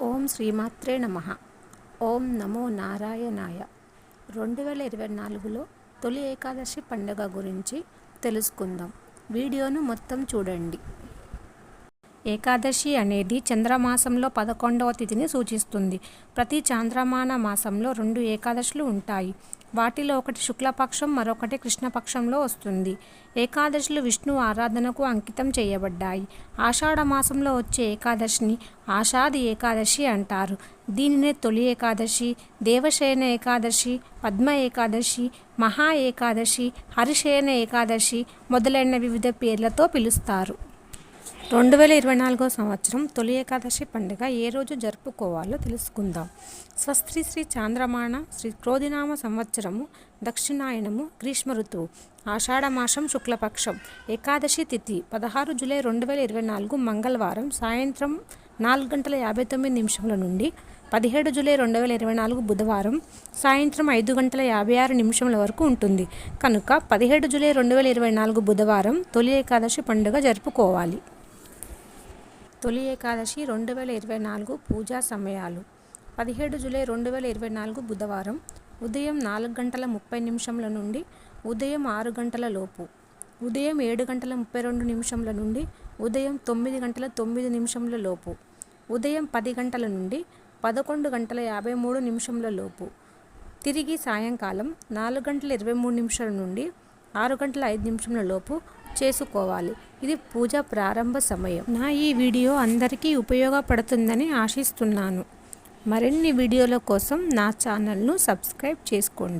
ఓం శ్రీమాత్రే నమ. ఓం నమో నారాయణాయ. రెండు వేల ఇరవై నాలుగులో తొలి ఏకాదశి పండుగ గురించి తెలుసుకుందాం. వీడియోను మొత్తం చూడండి. ఏకాదశి అనేది చంద్రమాసంలో పదకొండవ తిథిని సూచిస్తుంది. ప్రతి చాంద్రమాన మాసంలో రెండు ఏకాదశులు ఉంటాయి. వాటిలో ఒకటి శుక్లపక్షం మరొకటి కృష్ణపక్షంలో వస్తుంది. ఏకాదశులు విష్ణు ఆరాధనకు అంకితం చేయబడ్డాయి. ఆషాఢ మాసంలో వచ్చే ఏకాదశిని ఆషాది ఏకాదశి అంటారు. దీనినే తొలి ఏకాదశి దేవశయన ఏకాదశి పద్మ ఏకాదశి మహా ఏకాదశి హరిశయన ఏకాదశి మొదలైన వివిధ పేర్లతో పిలుస్తారు. రెండు వేల ఇరవై నాలుగో సంవత్సరం తొలి ఏకాదశి పండుగ ఏ రోజు జరుపుకోవాలో తెలుసుకుందాం. స్వస్త్రీ శ్రీ చాంద్రమాణ శ్రీ క్రోధినామ సంవత్సరము దక్షిణాయనము గ్రీష్మ ఋతువు ఆషాఢమాసం శుక్లపక్షం ఏకాదశి తిథి పదహారు జూలై రెండు వేల ఇరవై నాలుగు మంగళవారం సాయంత్రం నాలుగు గంటల యాభై తొమ్మిది నిమిషముల నుండి పదిహేడు జూలై రెండు వేల ఇరవై నాలుగు బుధవారం సాయంత్రం ఐదు గంటల యాభై ఆరు నిమిషముల వరకు ఉంటుంది. కనుక పదిహేడు జూలై రెండు వేల ఇరవై నాలుగు బుధవారం తొలి ఏకాదశి పండుగ జరుపుకోవాలి. తొలి ఏకాదశి రెండు వేల ఇరవై నాలుగు పూజా సమయాలు. పదిహేడు జూలై రెండు వేల ఇరవై నాలుగు బుధవారం ఉదయం నాలుగు గంటల ముప్పై నిమిషంల నుండి ఉదయం ఆరు గంటల లోపు ఉదయం ఏడు గంటల ముప్పై రెండు నిమిషంల నుండి ఉదయం తొమ్మిది గంటల తొమ్మిది నిమిషంల లోపు ఉదయం పది గంటల నుండి పదకొండు గంటల యాభై మూడు నిమిషంల లోపు తిరిగి సాయంకాలం నాలుగు గంటల ఇరవై మూడు నిమిషాల నుండి ఆరు గంటల ఐదు నిమిషంల లోపు చేసుకోవాలి. ఇది పూజ ప్రారంభ సమయం. నా ఈ వీడియో అందరికీ ఉపయోగపడుతుందని ఆశిస్తున్నాను. మరిన్ని వీడియోల కోసం నా ఛానల్ను సబ్స్క్రైబ్ చేసుకోండి.